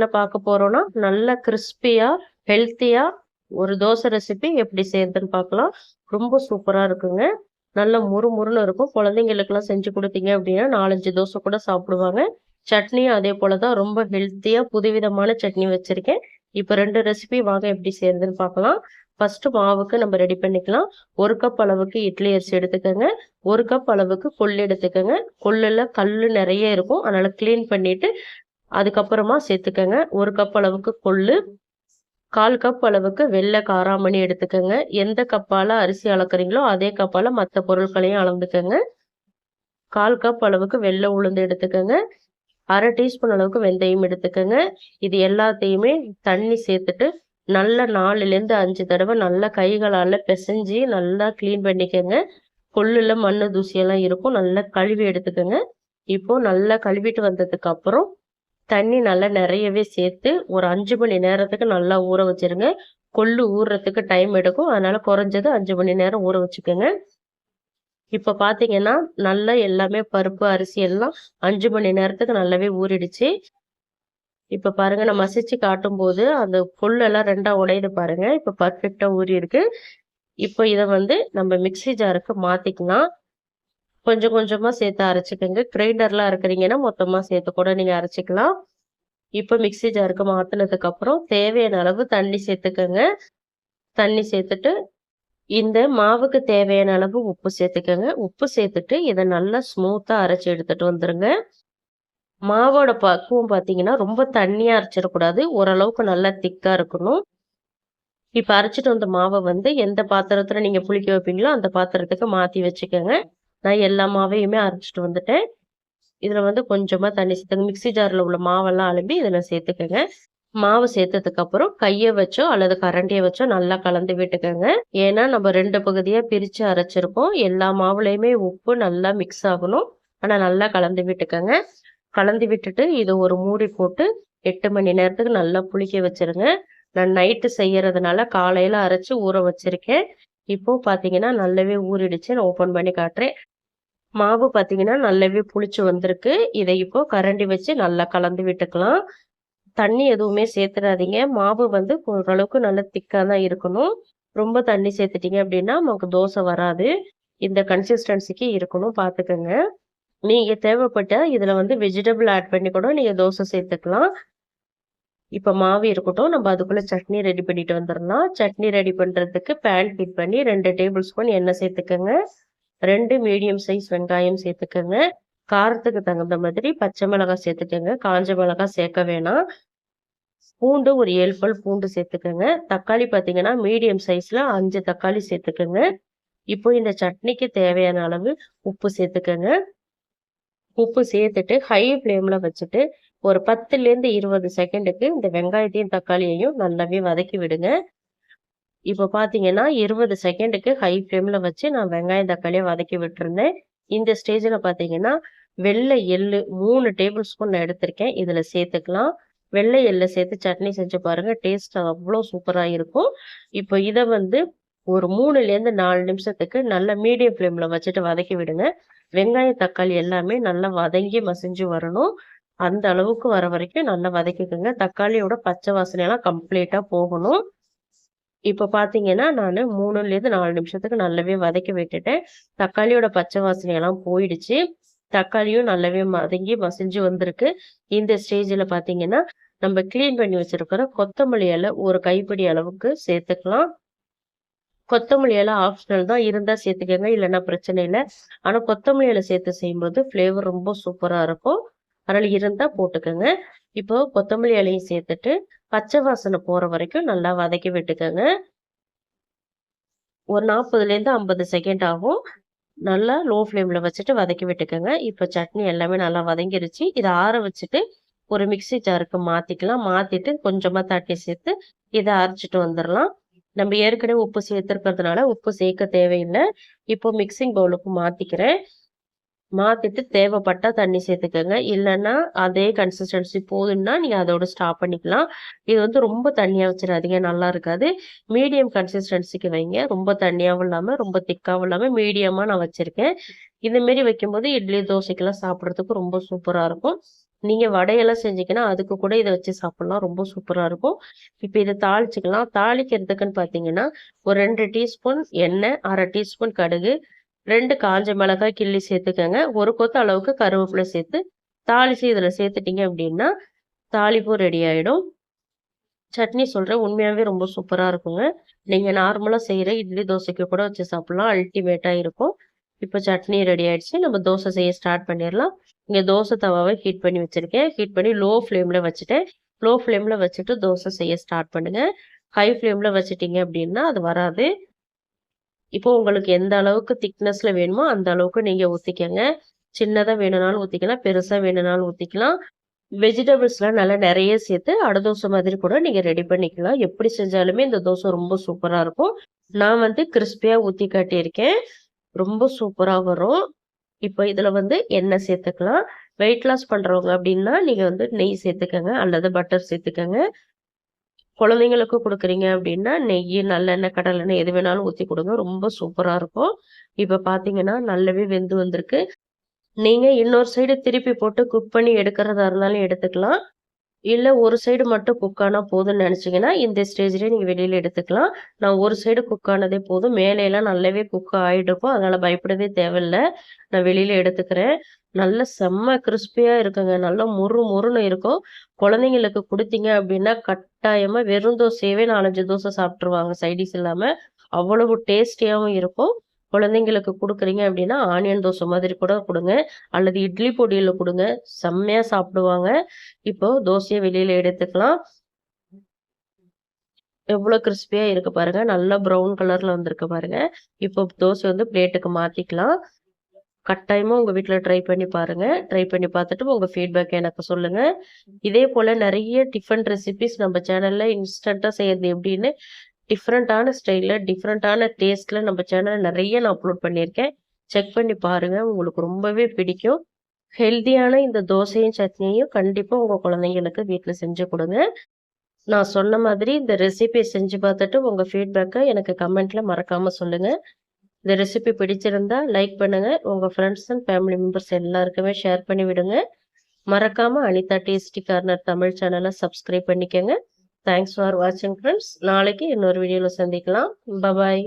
என்ன பார்க்க போறோம்னா நல்ல கிறிஸ்பியா ஹெல்த்தியா ஒரு தோசை ரெசிபி எப்படி செய்யறதுன்னு பார்க்கலாம். ரொம்ப சூப்பரா இருக்குங்க. நல்ல முறுமுறுன்னு இருக்கும். குழந்தைங்களுக்குலாம் செஞ்சு கொடுத்தீங்க அப்படின்னா நாலஞ்சு தோசை கூட சாப்பிடுவாங்க. சட்னியும் அதே போல தான் ரொம்ப ஹெல்த்தியா புதுவிதமான சட்னி வச்சிருக்கேன். இப்போ ரெண்டு ரெசிபி வாங்க எப்படி செய்யறதுன்னு பார்க்கலாம். ஃபர்ஸ்ட் மாவுக்கு நம்ம ரெடி பண்ணிக்கலாம். ஒரு கப் அளவுக்கு இட்லி அரிசி எடுத்துக்கோங்க. ஒரு கப் அளவுக்கு கொள்ளு எடுத்துக்கோங்க. கொள்ளுல கல் நிறைய இருக்கும். அதனால க்ளீன் பண்ணிட்டு அதுக்கப்புறமா சேர்த்துக்கங்க. ஒரு கப் அளவுக்கு கொள்ளு கால் கப் அளவுக்கு வெள்ளை காராமணி எடுத்துக்கோங்க. எந்த கப்பால் அரிசி அளக்குறீங்களோ அதே கப்பால் மற்ற பொருட்களையும் அளந்துக்கோங்க. கால் கப் அளவுக்கு வெள்ளை உளுந்து எடுத்துக்கோங்க. அரை டீஸ்பூன் அளவுக்கு வெந்தயம் எடுத்துக்கோங்க. இது எல்லாத்தையுமே தண்ணி சேர்த்துட்டு நல்லா நாலுலேருந்து அஞ்சு தடவை நல்லா கைகளால் பிசைஞ்சு நல்லா க்ளீன் பண்ணிக்கோங்க. கொள்ளில் மண் தூசியெல்லாம் இருக்கும். நல்லா கழுவி எடுத்துக்கோங்க. இப்போது நல்லா கழுவிட்டு வந்ததுக்கு அப்புறம் தண்ணி நல்லா நிறையவே சேர்த்து ஒரு அஞ்சு மணி நேரத்துக்கு நல்லா ஊற வச்சிருங்க. கொள்ளு ஊறுறதுக்கு டைம் எடுக்கும். அதனால குறைஞ்சது அஞ்சு மணி நேரம் ஊற வச்சுக்கோங்க. இப்போ பார்த்தீங்கன்னா நல்லா எல்லாமே பருப்பு அரிசி எல்லாம் அஞ்சு மணி நேரத்துக்கு நல்லாவே ஊறிடுச்சு. இப்போ பாருங்க நான் மசிச்சு காட்டும் போது அந்த புல்லெல்லாம் ரெண்டா உடையுது பாருங்க. இப்போ பர்ஃபெக்டா ஊறி இருக்கு இப்போ இதை வந்து நம்ம மிக்சி ஜாருக்கு மாத்திக்கலாம். கொஞ்சம் கொஞ்சமாக சேர்த்து அரைச்சிக்கோங்க. கிரைண்டர்லாம் இருக்கிறீங்கன்னா மொத்தமாக சேர்த்து கூட நீங்கள் அரைச்சிக்கலாம். இப்போ மிக்சி ஜாருக்கு மாத்தினதுக்கு அப்புறம் தேவையான அளவு தண்ணி சேர்த்துக்கோங்க. தண்ணி சேர்த்துட்டு இந்த மாவுக்கு தேவையான அளவு உப்பு சேர்த்துக்கோங்க. உப்பு சேர்த்துட்டு இதை நல்லா ஸ்மூத்தாக அரைச்சி எடுத்துகிட்டு வந்துடுங்க மாவோட பக்குவம் பார்த்தீங்கன்னா ரொம்ப தண்ணியாக அரைச்சிடக்கூடாது. ஓரளவுக்கு நல்லா திக்காக இருக்கணும். இப்போ அரைச்சிட்டு வந்த மாவை வந்து எந்த பாத்திரத்தில் நீங்கள் புளிக்க வைப்பீங்களோ அந்த பாத்திரத்துக்கு மாற்றி வச்சுக்கோங்க. நான் எல்லா மாவையுமே அரைச்சிட்டு வந்துட்டேன். இதில் வந்து கொஞ்சமாக தண்ணி சேர்த்துங்க மிக்சி ஜாரில் உள்ள மாவெல்லாம் அலும்பி இதில் சேர்த்துக்கோங்க. மாவு சேர்த்ததுக்கப்புறம் கையை வச்சோ அல்லது கரண்டியை வச்சோ நல்லா கலந்து விட்டுக்கோங்க. ஏன்னா நம்ம ரெண்டு பகுதியாக பிரித்து அரைச்சிருக்கோம். எல்லா மாவுலேயுமே உப்பு நல்லா மிக்ஸ் ஆகணும். ஆனால் நல்லா கலந்து விட்டுக்கோங்க. கலந்து விட்டுட்டு இதை ஒரு மூடி போட்டு எட்டு மணி நேரத்துக்கு நல்லா புளிக்க வச்சிருங்க. நான் நைட்டு செய்யறதுனால காலையில் அரைச்சி ஊற வச்சிருக்கேன். இப்போ பார்த்தீங்கன்னா நல்லாவே ஊறிடுச்சு. நான் ஓப்பன் பண்ணி காட்டுறேன். மாவு பார்த்தீங்கன்னா நல்லாவே புளிச்சு வந்திருக்கு. இதை இப்போ கரண்டி வச்சு நல்லா கலந்து விட்டுக்கலாம். தண்ணி எதுவுமே சேர்த்துடாதீங்க மாவு வந்து ஓரளவுக்கு நல்லா திக்காக தான் இருக்கணும். ரொம்ப தண்ணி சேர்த்துட்டீங்க அப்படின்னா நமக்கு தோசை வராது. இந்த கன்சிஸ்டன்சிக்கு இருக்கணும் பார்த்துக்கோங்க நீங்கள் தேவைப்பட்ட இதில் வந்து வெஜிடபிள் ஆட் பண்ணி கூட நீங்கள் தோசை சேர்த்துக்கலாம். இப்போ மாவு இருக்கட்டும் நம்ம அதுக்குள்ளே சட்னி ரெடி பண்ணிட்டு வந்துடலாம். சட்னி ரெடி பண்ணுறதுக்கு பேன் ஹீட் பண்ணி ரெண்டு டேபிள் ஸ்பூன் எண்ணெய் சேர்த்துக்கோங்க. ரெண்டு மீடியம் சைஸ் வெங்காயம் சேர்த்துக்கோங்க. காரத்துக்கு தகுந்த மாதிரி பச்சை மிளகாய் சேர்த்துக்கோங்க. காஞ்ச மிளகாய் சேர்க்க வேணாம். பூண்டு ஒரு ஏழு பல் பூண்டு சேர்த்துக்கோங்க. தக்காளி பார்த்தீங்கன்னா மீடியம் சைஸில் அஞ்சு தக்காளி சேர்த்துக்கோங்க. இப்போ இந்த சட்னிக்கு தேவையான அளவு உப்பு சேர்த்துக்கோங்க. உப்பு சேர்த்துட்டு ஹை ஃப்ளேமில் வச்சுட்டு ஒரு பத்துலேருந்து இருபது செகண்டுக்கு இந்த வெங்காயத்தையும் தக்காளியையும் நல்லாவே வதக்கி விடுங்க. இப்போ பார்த்தீங்கன்னா இருபது செகண்டுக்கு ஹை ஃப்ளேமில் வச்சு நான் வெங்காயம் தக்காளியை வதக்கி விட்டுருந்தேன். இந்த ஸ்டேஜில் பார்த்தீங்கன்னா வெள்ளை எள்ளு மூணு டேபிள் ஸ்பூன் நான் எடுத்திருக்கேன். இதில் சேர்த்துக்கலாம். வெள்ளை எள்ளை சேர்த்து சட்னி செஞ்சு பாருங்கள் டேஸ்ட் அவ்வளோ சூப்பராக இருக்கும். இப்போ இதை வந்து ஒரு மூணுலேருந்து நாலு நிமிஷத்துக்கு நல்ல மீடியம் ஃப்ளேமில் வச்சுட்டு வதக்கி விடுங்க. வெங்காயம் தக்காளி எல்லாமே நல்லா வதங்கி மசிஞ்சு வரணும். அந்த அளவுக்கு வர வரைக்கும் நல்லா வதக்கிக்கோங்க. தக்காளியோட பச்சை வாசனையெல்லாம் கம்ப்ளீட்டாக போகணும். இப்போ பார்த்தீங்கன்னா நான் மூணுலேருந்து நாலு நிமிஷத்துக்கு நல்லாவே வதக்கி விட்டுட்டேன் தக்காளியோட பச்சை வாசனையெல்லாம் போயிடுச்சு. தக்காளியும் நல்லாவே வதங்கி மசிஞ்சு வந்திருக்கு. இந்த ஸ்டேஜில் பார்த்தீங்கன்னா நம்ம க்ளீன் பண்ணி வச்சுருக்கிற கொத்தமல்லி இலை ஒரு கைப்பிடி அளவுக்கு சேர்த்துக்கலாம். கொத்தமல்லி இலை ஆப்ஷனல் தான் இருந்தால் சேர்த்துக்கோங்க இல்லைன்னா பிரச்சனை இல்லை. ஆனால் கொத்தமல்லி இலை சேர்த்து செய்யும்போது ஃப்ளேவர் ரொம்ப சூப்பராக இருக்கும். அதனால் இருந்தால் போட்டுக்கோங்க. இப்போ கொத்தமல்லி இலையும் சேர்த்துட்டு பச்சை வாசனை போகிற வரைக்கும் நல்லா வதக்கி விட்டுக்கோங்க. ஒரு நாற்பதுலேருந்து ஐம்பது செகண்ட் ஆகும். நல்லா லோ ஃப்ளேமில் வச்சுட்டு வதக்கி விட்டுக்கோங்க. இப்போ சட்னி எல்லாமே நல்லா வதங்கிருச்சு. இதை ஆற வச்சுட்டு ஒரு மிக்சி ஜாருக்கு மாற்றிக்கலாம் மாற்றிட்டு கொஞ்சமாக தட்டி சேர்த்து இதை அரைச்சிட்டு வந்துடலாம் நம்ம ஏற்கனவே உப்பு சேர்த்துருக்கிறதுனால உப்பு சேர்க்க தேவையில்லை. இப்போ மிக்சிங் பவுலுக்கு மாற்றிக்கிறேன் மாற்றிட்டு தேவைப்பட்டால் தண்ணி சேர்த்துக்கோங்க. இல்லைன்னா அதே கன்சிஸ்டன்சி போதும்னா நீங்கள் அதோட ஸ்டாப் பண்ணிக்கலாம். இது வந்து ரொம்ப தண்ணியாக வச்சிடாதீங்க நல்லா இருக்காது. மீடியம் கன்சிஸ்டன்சிக்கு வைங்க. ரொம்ப தண்ணியாகவும் இல்லாமல் ரொம்ப திக்காகவும் இல்லாமல் மீடியமாக நான் வச்சுருக்கேன். இதுமாரி வைக்கும்போது இட்லி தோசைக்கெல்லாம் சாப்பிட்றதுக்கு ரொம்ப சூப்பராக இருக்கும். நீங்கள் வடையெல்லாம் செஞ்சீங்கன்னா அதுக்கு கூட இதை வச்சு சாப்பிட்லாம். ரொம்ப சூப்பராக இருக்கும். இப்போ இதை தாளிச்சிக்கலாம். தாளிக்கிறதுக்குன்னு பார்த்தீங்கன்னா ஒரு ரெண்டு டீஸ்பூன் எண்ணெய் அரை டீஸ்பூன் கடுகு ரெண்டு காஞ்ச மிளகாய் கிள்ளி சேர்த்துக்கோங்க. ஒரு கொத்து அளவுக்கு கருவேப்பிலை சேர்த்து தாளிச்சு இதில் சேர்த்துட்டீங்க அப்படின்னா தாளிப்பும் ரெடி ஆகிடும் சட்னி சொல்கிறேன் உண்மையாகவே ரொம்ப சூப்பராக இருக்குங்க. நீங்கள் நார்மலாக செய்கிற இட்லி தோசைக்கு கூட வச்சு சாப்பிட்லாம். அல்டிமேட்டாக இருக்கும். இப்போ சட்னி ரெடி ஆயிடுச்சு. நம்ம தோசை செய்ய ஸ்டார்ட் பண்ணிடலாம். இங்கே தோசை தவாவை ஹீட் பண்ணி வச்சுருக்கேன். ஹீட் பண்ணி லோ ஃப்ளேமில் வச்சுட்டேன் லோ ஃப்ளேமில் வச்சுட்டு தோசை செய்ய ஸ்டார்ட் பண்ணுங்கள் ஹை ஃப்ளேமில் வச்சுட்டீங்க அப்படின்னா அது வராது. இப்போ உங்களுக்கு எந்த அளவுக்கு திக்னஸில் வேணுமோ அந்த அளவுக்கு நீங்கள் ஊத்திக்கங்க. சின்னதாக வேணும்னாலும் ஊற்றிக்கலாம் பெருசாக வேணும்னாலும் ஊற்றிக்கலாம் வெஜிடபிள்ஸ்லாம் நல்லா நிறைய சேர்த்து அடை தோசை மாதிரி கூட நீங்கள் ரெடி பண்ணிக்கலாம். எப்படி செஞ்சாலுமே இந்த தோசை ரொம்ப சூப்பராக இருக்கும். நான் வந்து கிறிஸ்பியாக ஊற்றி காட்டியிருக்கேன். ரொம்ப சூப்பராக வரும். இப்போ இதில் வந்து எண்ணெய் சேர்த்துக்கலாம். வெயிட் லாஸ் பண்ணுறவங்க அப்படின்னா நீங்கள் வந்து நெய் சேர்த்துக்கங்க அல்லது பட்டர் சேர்த்துக்கங்க. குழந்தைங்களுக்கு கொடுக்குறீங்க அப்படின்னா நெய் நல்லெண்ணெய் கடலெண்ணெய் எது வேணாலும் ஊற்றி கொடுங்க. ரொம்ப சூப்பராக இருக்கும். இப்போ பார்த்தீங்கன்னா நல்லாவே வெந்து வந்திருக்கு. நீங்கள் இன்னொரு சைடு திருப்பி போட்டு குக் பண்ணி எடுக்கிறதா இருந்தாலும் எடுத்துக்கலாம். இல்லை ஒரு சைடு மட்டும் குக் ஆனால் போதும்னு நினச்சிங்கன்னா இந்த ஸ்டேஜ்லேயே நீங்கள் வெளியில் எடுத்துக்கலாம். நான் ஒரு சைடு குக் ஆனதே போதும். மேலேலாம் நல்லாவே குக் ஆகிட்டுருக்கும் அதனால் பயப்படவே தேவையில்லை. நான் வெளியில் எடுத்துக்கிறேன். நல்ல செம்ம கிறிஸ்பியாக இருக்குங்க. நல்லா முறு முறுன்னு இருக்கும். குழந்தைங்களுக்கு கொடுத்தீங்க அப்படின்னா கட்டாயமாக வெறும் தோசையவே நாலஞ்சு தோசை சாப்பிட்ருவாங்க சைடிஸ் இல்லாமல் அவ்வளவு டேஸ்டியாகவும் இருக்கும். குழந்தைங்களுக்கு கொடுக்குறீங்க அப்படின்னா ஆனியன் தோசை மாதிரி கூட கொடுங்க. அல்லது இட்லி பொடியில் கொடுங்க. செம்மையாக சாப்பிடுவாங்க. இப்போ தோசையை வெளியில் எடுத்துக்கலாம். எவ்வளோ கிறிஸ்பியாக இருக்கு பாருங்க. நல்லா ப்ரௌன் கலரில் வந்திருக்கு பாருங்க. இப்போ தோசை வந்து பிளேட்டுக்கு மாற்றிக்கலாம் கட்டாயமாக உங்கள் வீட்டில் ட்ரை பண்ணி பாருங்கள் ட்ரை பண்ணி பார்த்துட்டு உங்கள் ஃபீட்பேக் எனக்கு சொல்லுங்கள் இதே போல் நிறைய டிஃபன் ரெசிபிஸ் நம்ம சேனலில் இன்ஸ்டண்ட்டாக செய்யறது எப்படின்னு டிஃப்ரெண்ட்டான ஸ்டைலில் டிஃப்ரெண்ட்டான டேஸ்ட்டில் நம்ம சேனலில் நிறைய நான் அப்லோட் பண்ணியிருக்கேன். செக் பண்ணி பாருங்கள் உங்களுக்கு ரொம்பவே பிடிக்கும். ஹெல்த்தியான இந்த தோசையும் சட்னியும் கண்டிப்பாக உங்கள் குழந்தைங்களுக்கு வீட்டில் செஞ்சு கொடுங்க. நான் சொன்ன மாதிரி இந்த ரெசிபி செஞ்சு பார்த்துட்டு உங்கள் ஃபீட்பேக்கை எனக்கு கமெண்ட்டில் மறக்காமல் சொல்லுங்கள் இந்த ரெசிபி பிடிச்சிருந்தா லைக் பண்ணுங்கள் உங்கள் ஃப்ரெண்ட்ஸ் அண்ட் ஃபேமிலி மெம்பர்ஸ் எல்லாருக்குமே ஷேர் பண்ணி விடுங்க மறக்காமல் அனிதா டேஸ்டி கார்னர் தமிழ் சேனலை சப்ஸ்கிரைப் பண்ணிக்கோங்க. தேங்க்ஸ் ஃபார் வாட்சிங் ஃப்ரெண்ட்ஸ் நாளைக்கு இன்னொரு வீடியோவில் சந்திக்கலாம் பபாய்